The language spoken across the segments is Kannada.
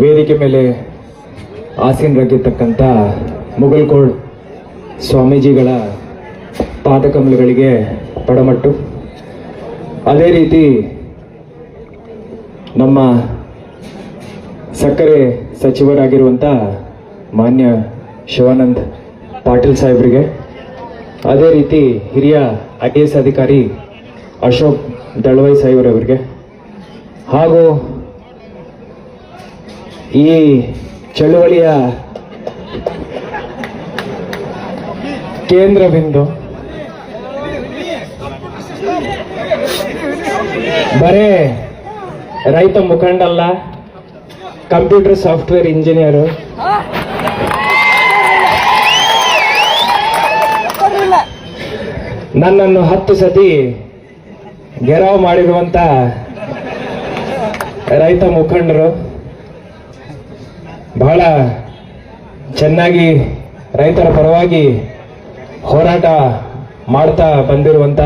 ವೇದಿಕೆ ಮೇಲೆ ಆಸೀನರಾಗಿರ್ತಕ್ಕಂಥ ಮುಗಲ್ಕೋಡ್ ಸ್ವಾಮೀಜಿಗಳ ಪಾದಕಮಲಗಳಿಗೆ ಪಡಮಟ್ಟು ಅದೇ ರೀತಿ ನಮ್ಮ ಸಕ್ಕರೆ ಸಚಿವರಾಗಿರುವಂಥ ಮಾನ್ಯ ಶಿವಾನಂದ್ ಪಾಟೀಲ್ ಸಾಹೇಬರಿಗೆ, ಅದೇ ರೀತಿ ಹಿರಿಯ ಐ ಅಧಿಕಾರಿ ಅಶೋಕ್ ದಳವಾಯಿ ಸಾಹೇಬ್ರವರಿಗೆ ಹಾಗೂ ಈ ಚಳುವಳಿಯ ಕೇಂದ್ರ ಬಿಂದು ಬರೇ ರೈತ ಮುಖಂಡಲ್ಲ, ಕಂಪ್ಯೂಟರ್ ಸಾಫ್ಟ್ವೇರ್ ಇಂಜಿನಿಯರು. ನನ್ನನ್ನು ಹತ್ತು ಸತಿ ಗೆರಾವ್ ಮಾಡಿರುವಂತ ರೈತ ಮುಖಂಡರು. ಬಹಳ ಚೆನ್ನಾಗಿ ರೈತರ ಪರವಾಗಿ ಹೋರಾಟ ಮಾಡ್ತಾ ಬಂದಿರುವಂತ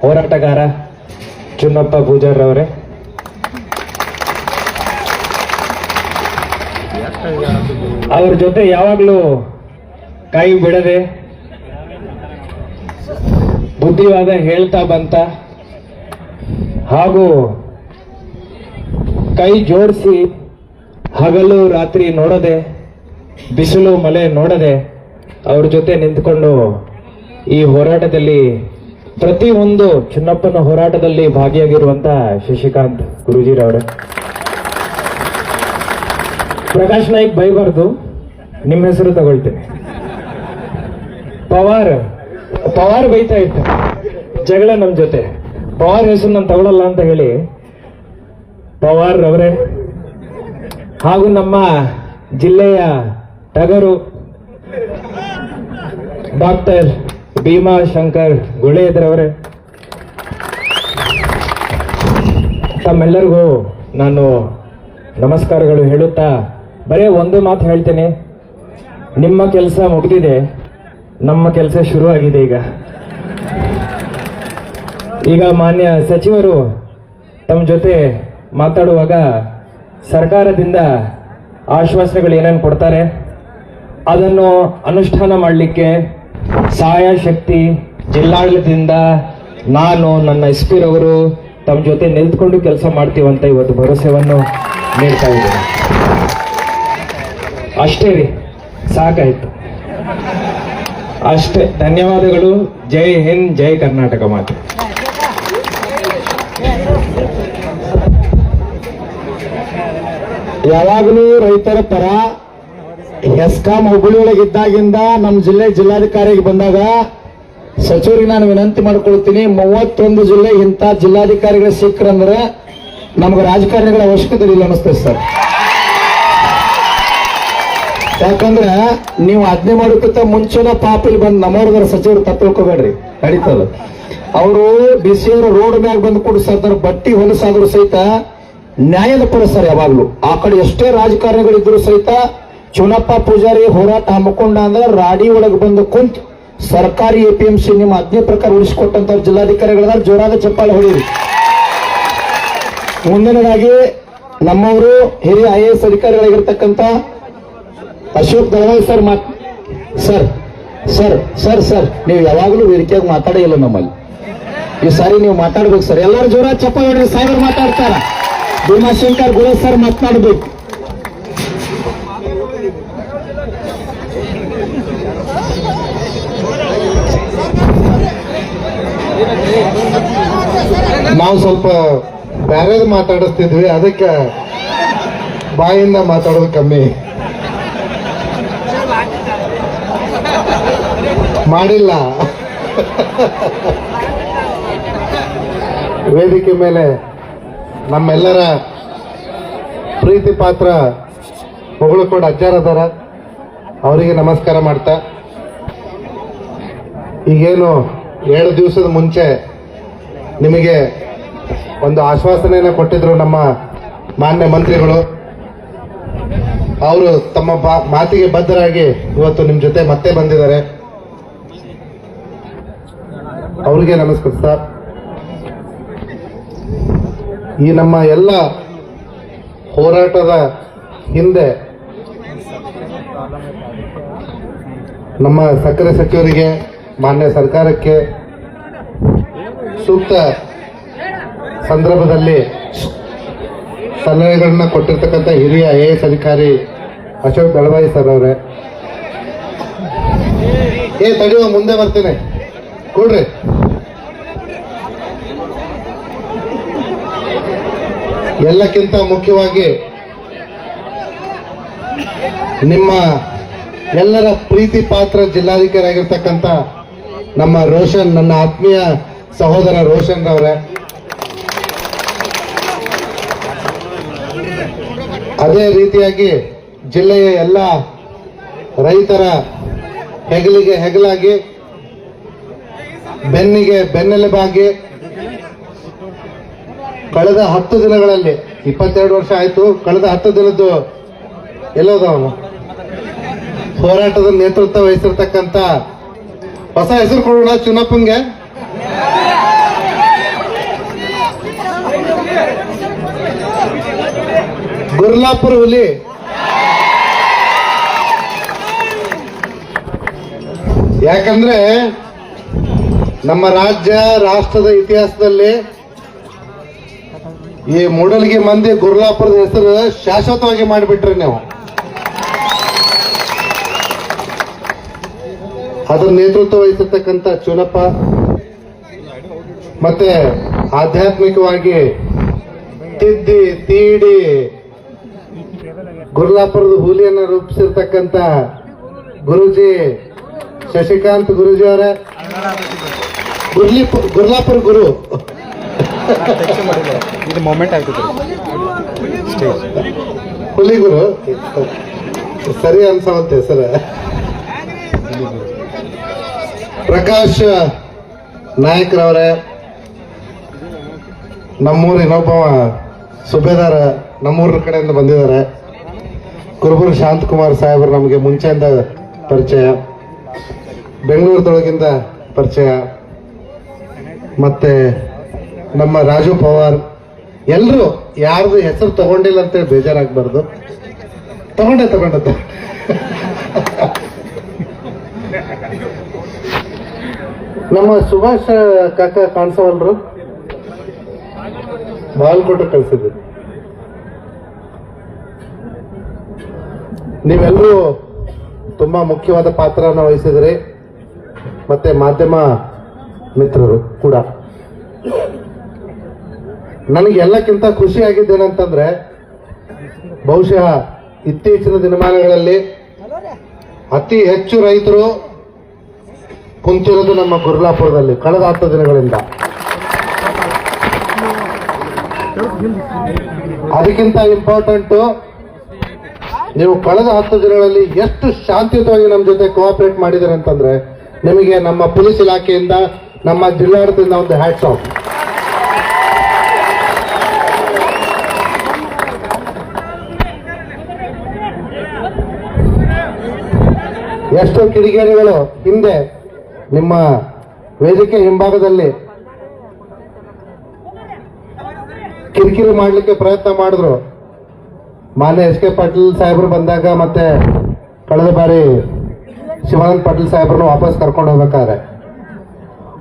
ಹೋರಾಟಗಾರ ಚುನ್ನಪ್ಪ ಪೂಜಾರವರೇ ಅವ್ರ ಜೊತೆ ಯಾವಾಗಲೂ ಕೈ ಬಿಡದೆ ಬುದ್ಧಿವಾದ ಹೇಳ್ತಾ ಬಂತ. ಹಾಗೂ ಕೈ ಜೋಡಿಸಿ ಹಗಲು ರಾತ್ರಿ ನೋಡದೆ, ಬಿಸಿಲು ಮಳೆ ನೋಡದೆ, ಅವ್ರ ಜೊತೆ ನಿಂತ್ಕೊಂಡು ಈ ಹೋರಾಟದಲ್ಲಿ ಪ್ರತಿ ಒಂದು ಚಿನ್ನಪ್ಪನ ಹೋರಾಟದಲ್ಲಿ ಭಾಗಿಯಾಗಿರುವಂತ ಶಶಿಕಾಂತ್ ಗುರುಜಿರವರೇ. ಪ್ರಕಾಶ್ ನಾಯ್ಕ್ ಬೈಬಾರ್ದು, ನಿಮ್ಮ ಹೆಸರು ತಗೊಳ್ತೇನೆ. ಪವಾರ್ ಪವಾರ್ ಬೈತಾ ಇತ್ತು ಜಗಳ ನಮ್ಮ ಜೊತೆ. ಪವಾರ್ ಹೆಸರು ನಾನು ತಗೊಳಲ್ಲ ಅಂತ ಹೇಳಿ, ಪವಾರ್ ಅವರೇ ಹಾಗೂ ನಮ್ಮ ಜಿಲ್ಲೆಯ ಟಗರು ಡಾಕ್ಟರ್ ಭೀಮಾ ಶಂಕರ್ ಗುಳೇದ್ರವರೇ ತಮ್ಮೆಲ್ಲರಿಗೂ ನಾನು ನಮಸ್ಕಾರಗಳು ಹೇಳುತ್ತಾ, ಬರೇ ಒಂದು ಮಾತು ಹೇಳ್ತೇನೆ. ನಿಮ್ಮ ಕೆಲಸ ಮುಗಿದಿದೆ, ನಮ್ಮ ಕೆಲಸ ಶುರುವಾಗಿದೆ ಈಗ. ಈಗ ಮಾನ್ಯ ಸಚಿವರು ತಮ್ಮ ಜೊತೆ ಮಾತಾಡುವಾಗ ಸರ್ಕಾರದಿಂದ ಆಶ್ವಾಸನೆಗಳು ಏನೇನು ಕೊಡ್ತಾರೆ? ಅದನ್ನು ಅನುಷ್ಠಾನ ಮಾಡಲಿಕ್ಕೆ ಸಹಾಯ ಶಕ್ತಿ ಜಿಲ್ಲಾಡಳಿತದಿಂದ ನಾನು, ನನ್ನ ಎಸ್ ಪಿರವರು ತಮ್ಮ ಜೊತೆ ನಿಂತ್ಕೊಂಡು ಕೆಲಸ ಮಾಡ್ತೀವಂತ ಇವತ್ತು ಭರವಸೆಯನ್ನು ನೀಡ್ತಾ ಇದ್ದೀನಿ. ಅಷ್ಟೇ ರೀ, ಸಾಕಾಯಿತು. ಅಷ್ಟೇ, ಧನ್ಯವಾದಗಳು. ಜೈ ಹಿಂದ್, ಜೈ ಕರ್ನಾಟಕ ಮಾತು. ಯಾವಾಗಲೂ ರೈತರ ಪರ ಎಸ್ಕಾಂ ಹುಬ್ಬಳ್ಳಿ ಒಳಗೆ ಇದ್ದಾಗಿಂದ ನಮ್ಮ ಜಿಲ್ಲೆ ಜಿಲ್ಲಾಧಿಕಾರಿಗೆ ಬಂದಾಗ ಸಚಿವರಿಗೆ ನಾನು ವಿನಂತಿ ಮಾಡ್ಕೊಳ್ತೀನಿ, ಮೂವತ್ತೊಂದು ಜಿಲ್ಲೆ ಇಂಥ ಜಿಲ್ಲಾಧಿಕಾರಿಗಳು ಸಿಕ್ಕರಂದ್ರೆ ನಮ್ಗೆ ರಾಜಕಾರಣಿಗಳ ಅವಶ್ಯಕತೆ ಇಲ್ಲ ಅನಿಸ್ತದೆ ಸರ್. ಯಾಕಂದ್ರೆ ನೀವು ಆಜ್ಞೆ ಮಾಡೋಕ್ಕಿಂತ ಮುಂಚೆನ ಪಾಪ ಇಲ್ಲಿ ಬಂದು ನಮ್ಮವ್ರದ್ರ ಸಚಿವರು ತಪ್ಪಿಕೋಬೇಡ್ರಿ ನಡೀತದ. ಅವರು ಬಿಸಿಯವರು ರೋಡ್ ಮ್ಯಾಗ ಬಂದು ಕೊಡಿಸ್ತಾರೆ ಬಟ್ಟಿ ಹೊಲಸಾದ್ರು ಸಹಿತ ನ್ಯಾಯದ ಪರ ಸರ್, ಯಾವಾಗ್ಲೂ. ಆ ಕಡೆ ಎಷ್ಟೇ ರಾಜಕಾರಣಿಗಳಿದ್ರು ಸಹಿತ ಚುನಪ್ಪ ಪೂಜಾರಿ ಹೋರಾಟ ಹಮ್ಮಿಕೊಂಡ ಅಂದ್ರೆ ರಾಡಿ ಒಳಗೆ ಬಂದು ಕುಂತ್ ಸರ್ಕಾರಿ ಎ ಪಿ ಎಂ ಸಿ ನಿಮ್ಮ ಆಜ್ಞೆ ಪ್ರಕಾರ ಉಳಿಸಿಕೊಟ್ಟಂತ ಜಿಲ್ಲಾಧಿಕಾರಿಗಳಾದ ಜೋರಾದ ಚಪ್ಪಾಳೆ ಹೊಡೀರಿ. ಮುಂದಿನದಾಗಿ ನಮ್ಮವರು ಹಿರಿಯ ಐ ಎ ಎಸ್ ಅಧಿಕಾರಿಗಳಾಗಿರ್ತಕ್ಕಂಥ ಅಶೋಕ್ ದಳವಾಯಿ ಸರ್ ಮಾತ್ ಸರ್ ಸರ್ ಸರ್ ಸರ್, ನೀವು ಯಾವಾಗಲೂ ವೇದಿಕೆಯಾಗಿ ಮಾತಾಡೇ ಇಲ್ಲ ನಮ್ಮಲ್ಲಿ. ಈ ಸಾರಿ ನೀವು ಮಾತಾಡ್ಬೇಕು ಸರ್. ಎಲ್ಲರೂ ಜೋರಾಗಿ ಚಪ್ಪಾಳೆ ಹೊಡ್ರಿ ಸಾಹೇಬರು ಮಾತಾಡ್ತಾರ. ಭೀಮಾಶಂಕರ್ ಗುಳೆ ಸರ್ ಮಾತನಾಡಬೇಕು. ನಾವು ಸ್ವಲ್ಪ ಬ್ಯಾರೇದು ಮಾತಾಡಿಸ್ತಿದ್ವಿ, ಅದಕ್ಕೆ ಬಾಯಿಂದ ಮಾತಾಡೋದು ಕಮ್ಮಿ. ಮಾಡಿಲ್ಲ. ವೇದಿಕೆ ಮೇಲೆ ನಮ್ಮೆಲ್ಲರ ಪ್ರೀತಿ ಪಾತ್ರ ಹೊಗಳಕೋಡ್ ಅಜ್ಜಾರದಾರ ಅವರಿಗೆ ನಮಸ್ಕಾರ ಮಾಡ್ತಾ. ಈಗೇನು ಏಳು ದಿವಸದ ಮುಂಚೆ ನಿಮಗೆ ಒಂದು ಆಶ್ವಾಸನೆಯನ್ನು ಕೊಟ್ಟಿದ್ರು ನಮ್ಮ ಮಾನ್ಯ ಮಂತ್ರಿಗಳು. ಅವರು ತಮ್ಮ ಮಾತಿಗೆ ಬದ್ಧರಾಗಿ ಇವತ್ತು ನಿಮ್ಮ ಜೊತೆ ಮತ್ತೆ ಬಂದಿದ್ದಾರೆ. ಅವರಿಗೆ ನಮಸ್ಕರಿಸ್ತಾ ಈ ನಮ್ಮ ಎಲ್ಲ ಹೋರಾಟದ ಹಿಂದೆ ನಮ್ಮ ಸಕ್ಕರೆ ಸಚಿವರಿಗೆ, ಮಾನ್ಯ ಸರ್ಕಾರಕ್ಕೆ ಸೂಕ್ತ ಸಂದರ್ಭದಲ್ಲಿ ಸಲಹೆಗಳನ್ನ ಕೊಟ್ಟಿರ್ತಕ್ಕಂಥ ಹಿರಿಯ ಐ ಎ ಎಸ್ ಅಧಿಕಾರಿ ಅಶೋಕ್ ದಳವಾಯಿ ಸರ್ ಅವರೇ. ಏ ತಡೆಯುವ ಮುಂದೆ ಬರ್ತೀನಿ. ಕೊಡ್ರಿ. ಎಲ್ಲಕ್ಕಿಂತ ಮುಖ್ಯವಾಗಿ ನಿಮ್ಮ ಎಲ್ಲರ ಪ್ರೀತಿ ಪಾತ್ರ ಜಿಲ್ಲಾಧಿಕಾರಿಯಾಗಿರ್ತಕ್ಕಂಥ ನಮ್ಮ ರೋಷನ್, ನನ್ನ ಆತ್ಮೀಯ ಸಹೋದರ ರೋಷನ್ ಅವರೇ ಅದೇ ರೀತಿಯಾಗಿ ಜಿಲ್ಲೆಯ ಎಲ್ಲ ರೈತರ ಹೆಗಲಿಗೆ ಹೆಗಲಾಗಿ, ಬೆನ್ನಿಗೆ ಬೆನ್ನೆಲುಬಾಗಿ ಕಳೆದ ಹತ್ತು ದಿನಗಳಲ್ಲಿ, ಇಪ್ಪತ್ತೆರಡು ವರ್ಷ ಆಯ್ತು, ಕಳೆದ ಹತ್ತು ದಿನದ್ದು ಎಲ್ಲೋದ ಅವನು ಹೋರಾಟದ ನೇತೃತ್ವ ವಹಿಸಿರ್ತಕ್ಕಂಥ ಹೊಸ ಹೆಸರು ಕೊಡೋಣ ಚುನಪ್ಪಂಗೆ ಗುರ್ಲಾಪುರ ಹುಲಿ. ಯಾಕಂದ್ರೆ ನಮ್ಮ ರಾಜ್ಯ, ರಾಷ್ಟ್ರದ ಇತಿಹಾಸದಲ್ಲಿ ಈ ಮೂಡಲ್ಗಿ ಮಂದಿ ಗುರ್ಲಾಪುರದ ಹೆಸರು ಶಾಶ್ವತವಾಗಿ ಮಾಡಿಬಿಟ್ರಿ ನೀವು. ಅದರ ನೇತೃತ್ವ ವಹಿಸಿರ್ತಕ್ಕಂಥ ಚುನಪ್ಪ ಮತ್ತೆ ಆಧ್ಯಾತ್ಮಿಕವಾಗಿ ತಿದ್ದಿ, ತೀಡಿ ಗುರ್ಲಾಪುರದ ಹುಲಿಯನ್ನ ರೂಪಿಸಿರ್ತಕ್ಕಂಥ ಗುರುಜಿ ಶಶಿಕಾಂತ್ ಗುರುಜಿ ಅವರೇ. ಗುರ್ಲಿ ಗುರ್ಲಾಪುರ ಗುರು. ಇದು ಮೊಮೆಂಟ್ ಆಗ್ತದೆ ಹುಲಿಗುರು. ಸರಿ ಅನ್ಸವಂತೆ ಸರ್. ಪ್ರಕಾಶ್ ನಾಯಕ್ರವರೇ, ನಮ್ಮೂರ ಇನ್ನೊಬ್ಬ ಸುಬೇದಾರ ನಮ್ಮೂರ ಕಡೆಯಿಂದ ಬಂದಿದ್ದಾರೆ. ಕುರುಬರು ಶಾಂತಕುಮಾರ್ ಸಾಹೇಬರು ನಮಗೆ ಮುಂಚೆಯಿಂದ ಪರಿಚಯ. ಬೆಂಗಳೂರದೊಳಗಿಂದ ಪರಿಚಯ. ಮತ್ತೆ ನಮ್ಮ ರಾಜು ಪವಾರ್ ಎಲ್ಲರೂ ಯಾರ್ದು ಹೆಸರು ತಗೊಂಡಿಲ್ಲ ಅಂತೇಳಿ ಬೇಜಾರಾಗಬಾರ್ದು. ತಗೊಂಡೆ ತಗೊಂಡೆ ತಗೊಂಡೆ. ನಮ್ಮ ಸುಭಾಷ್ ಕಾಕ ಕಾಣಿಸೋಲ್ರು ಬಾಲ್ ಕೊಟ್ಟು ಕಳಿಸಿದ್ರು ನೀವೆಲ್ಲರೂ ತುಂಬಾ ಮುಖ್ಯವಾದ ಪಾತ್ರನ ವಹಿಸಿದ್ರಿ. ಮತ್ತೆ ಮಾಧ್ಯಮ ಮಿತ್ರರು ಕೂಡ. ನನಗೆ ಎಲ್ಲಕ್ಕಿಂತ ಖುಷಿ ಆಗಿದ್ದೇನಂತಂದ್ರೆ, ಬಹುಶಃ ಇತ್ತೀಚಿನ ದಿನಮಾನಗಳಲ್ಲಿ ಅತಿ ಹೆಚ್ಚು ರೈತರು ಕುಂತಿರೋದು ನಮ್ಮ ಗುರ್ಲಾಪುರದಲ್ಲಿ ಕಳೆದ ಹತ್ತು ದಿನಗಳಿಂದ. ಅದಕ್ಕಿಂತ ಇಂಪಾರ್ಟೆಂಟು, ನೀವು ಕಳೆದ ಹತ್ತು ದಿನಗಳಲ್ಲಿ ಎಷ್ಟು ಶಾಂತಿಯುತವಾಗಿ ನಮ್ಮ ಜೊತೆ ಕೋಆಪರೇಟ್ ಮಾಡಿದ್ದಾರೆ ಅಂತಂದ್ರೆ ನಿಮಗೆ ನಮ್ಮ ಪೊಲೀಸ್ ಇಲಾಖೆಯಿಂದ, ನಮ್ಮ ಜಿಲ್ಲಾಡಳಿತದಿಂದ ಒಂದು ಹ್ಯಾಟ್ಸ್ ಆಫ್. ಎಷ್ಟೋ ಕಿಡಿಗೇಡಿಗಳು ಹಿಂದೆ ನಿಮ್ಮ ವೇದಿಕೆ ಹಿಂಭಾಗದಲ್ಲಿ ಕಿರಿಕಿರಿ ಮಾಡಲಿಕ್ಕೆ ಪ್ರಯತ್ನ ಮಾಡಿದ್ರು. ಮಾನ್ಯ ಎಸ್ ಕೆ ಪಾಟೀಲ್ ಸಾಹೇಬರು ಬಂದಾಗ ಮತ್ತೆ ಕಳೆದ ಬಾರಿ ಶಿವಾನಂದ ಪಾಟೀಲ್ ಸಾಹೇಬ್ರನ್ನ ವಾಪಸ್ ಕರ್ಕೊಂಡು ಹೋಗ್ಬೇಕಾದ್ರೆ.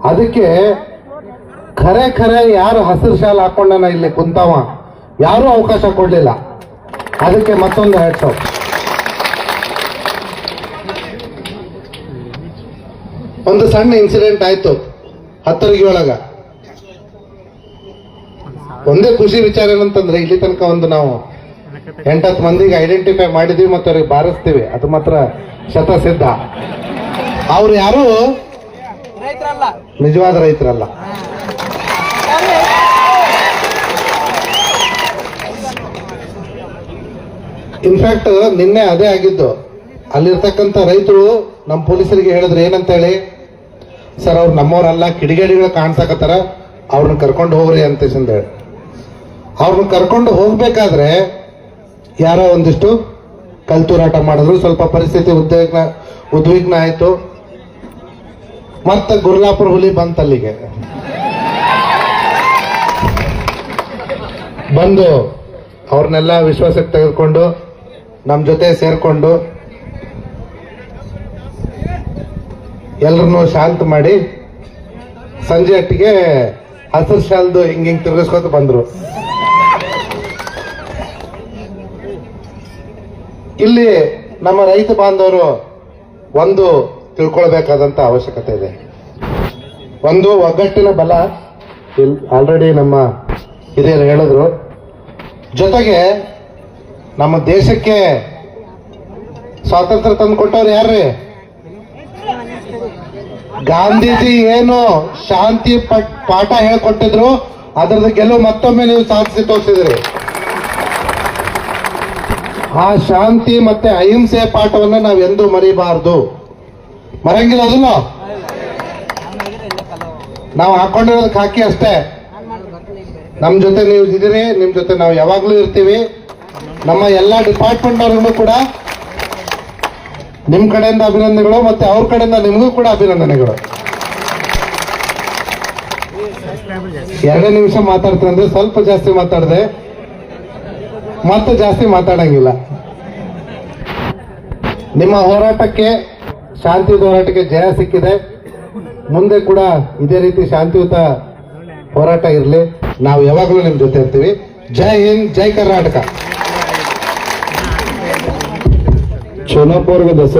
ಅದಕ್ಕೆ ಖರೆ ಖರೆ ಯಾರು ಹಸಿರು ಶಾಲ ಹಾಕೊಂಡನ ಇಲ್ಲಿ ಕುಂತಾವ? ಯಾರೂ ಅವಕಾಶ ಕೊಡಲಿಲ್ಲ. ಅದಕ್ಕೆ ಮತ್ತೊಂದು ಹ್ಯಾಟ್ಸ್ ಒಂದು ಸಣ್ಣ ಇನ್ಸಿಡೆಂಟ್ ಆಯ್ತು ಹತ್ತರಿಗೆ ಒಳಗ. ಒಂದೇ ಖುಷಿ ವಿಚಾರ ಏನಂತಂದ್ರೆ ಇಲ್ಲಿ ತನಕ ಒಂದು ನಾವು ಎಂಟತ್ತು ಮಂದಿಗೆ ಐಡೆಂಟಿಫೈ ಮಾಡಿದ್ವಿ ಮತ್ತೆ ಅವ್ರಿಗೆ ಬಾರಿಸ್ತೀವಿ. ಅದು ಮಾತ್ರ ಶತಸಿದ್ಧ. ಅವ್ರು ಯಾರು? ನಿಜವಾದ ರೈತರಲ್ಲ. ಇನ್ಫ್ಯಾಕ್ಟ್ ನಿನ್ನೆ ಅದೇ ಆಗಿದ್ದು. ಅಲ್ಲಿರ್ತಕ್ಕಂಥ ರೈತರು ನಮ್ಮ ಪೊಲೀಸರಿಗೆ ಹೇಳಿದ್ರೆ ಏನಂತ ಹೇಳಿ ಸರ್, ಅವ್ರು ನಮ್ಮವರಲ್ಲ, ಕಿಡಿಗೇಡಿಗಳು ಕಾಣ್ಸಕತ್ತಾರ, ಅವ್ರನ್ನ ಕರ್ಕೊಂಡು ಹೋಗ್ರಿ ಅಂತ ಹೇಳಿ ಅವ್ರನ್ನ ಕರ್ಕೊಂಡು ಹೋಗ್ಬೇಕಾದ್ರೆ ಯಾರೋ ಒಂದಿಷ್ಟು ಕಲ್ತೂರಾಟ ಮಾಡಿದ್ರು, ಸ್ವಲ್ಪ ಪರಿಸ್ಥಿತಿ ಉದ್ವಿಗ್ನ ಉದ್ವಿಗ್ನ ಆಯ್ತು. ಮತ್ತೆ ಗುರ್ಲಾಪುರ ಹುಲಿ ಬಂತ ಅಲ್ಲಿಗೆ ಬಂದು ಅವ್ರನ್ನೆಲ್ಲ ವಿಶ್ವಾಸಕ್ಕೆ ತೆಗೆದುಕೊಂಡು ನಮ್ಮ ಜೊತೆ ಸೇರ್ಕೊಂಡು ಎಲ್ರನ್ನೂ ಶಾಂತ ಮಾಡಿ ಸಂಜೆ ಅಟ್ಟಿಗೆ ಹಸಿರು ಶಾಲ್ದು ಹಿಂಗ್ ಹಿಂಗೆ ತಿರ್ಗಿಸ್ಕೊತ ಬಂದರು. ಇಲ್ಲಿ ನಮ್ಮ ರೈತ ಬಾಂಧವರು ಒಂದು ತಿಳ್ಕೊಳ್ಬೇಕಾದಂತ ಅವಶ್ಯಕತೆ ಇದೆ. ಒಂದು ಒಗ್ಗಟ್ಟಿನ ಬಲ ಆಲ್ರೆಡಿ ನಮ್ಮ ಹಿರಿಯರು ಹೇಳಿದ್ರು. ಜೊತೆಗೆ ನಮ್ಮ ದೇಶಕ್ಕೆ ಸ್ವಾತಂತ್ರ್ಯ ತಂದು ಕೊಟ್ಟವ್ರು ಯಾರ್ರಿ? ಗಾಂಧೀಜಿ ಏನು ಶಾಂತಿ ಪಾಠ ಹೇಳ್ಕೊಟ್ಟಿದ್ರು. ಅದರದ ಗೆಲುವು ಮತ್ತೊಮ್ಮೆ ನೀವು ಸಾಧಿಸಿ ತೋರಿಸಿದ್ರಿ. ಆ ಶಾಂತಿ ಮತ್ತೆ ಅಹಿಂಸೆ ಪಾಠವನ್ನ ನಾವು ಎಂದೂ ಮರಿಬಾರ್ದು. ಮರಂಗಿಲ್ಲ ಅದನ್ನ? ನಾವು ಹಾಕೊಂಡಿರೋದಕ್ಕೆ ಹಾಕಿ ಅಷ್ಟೇ. ನಮ್ಮ ಜೊತೆ ನೀವು ಇದ್ದೀರಿ ನಿಮ್ಮ ಜೊತೆ ನಾವು ಯಾವಾಗಲೂ ಇರ್ತೀವಿ. ನಮ್ಮ ಎಲ್ಲ ಡಿಪಾರ್ಟ್ಮೆಂಟ್ ಅವ್ರಿಗೂ ಕೂಡ ನಿಮ್ಮ ಕಡೆಯಿಂದ ಅಭಿನಂದನೆಗಳು, ಮತ್ತೆ ಅವ್ರ ಕಡೆಯಿಂದ ನಿಮಗೂ ಕೂಡ ಅಭಿನಂದನೆಗಳು. ಎರಡೇ ನಿಮಿಷ ಮಾತಾಡ್ತೀನಿ ಸ್ವಲ್ಪ ಜಾಸ್ತಿ ಮಾತಾಡಿದೆ. ಮತ್ತೆ ಜಾಸ್ತಿ ಮಾತಾಡಂಗಿಲ್ಲ. ನಿಮ್ಮ ಹೋರಾಟಕ್ಕೆ, ಶಾಂತಿ ಹೋರಾಟಕ್ಕೆ ಜಯ ಸಿಕ್ಕಿದೆ. ಮುಂದೆ ಕೂಡ ಇದೇ ರೀತಿ ಶಾಂತಿಯುತ ಹೋರಾಟ ಇರಲಿ. ನಾವು ಯಾವಾಗಲೂ ನಿಮ್ಮ ಜೊತೆ ಇರ್ತೀವಿ. ಜೈ ಹಿಂದ್, ಜೈ ಕರ್ನಾಟಕ. ಚೋನಾಪುರ್ಗೆ ದಸರಾ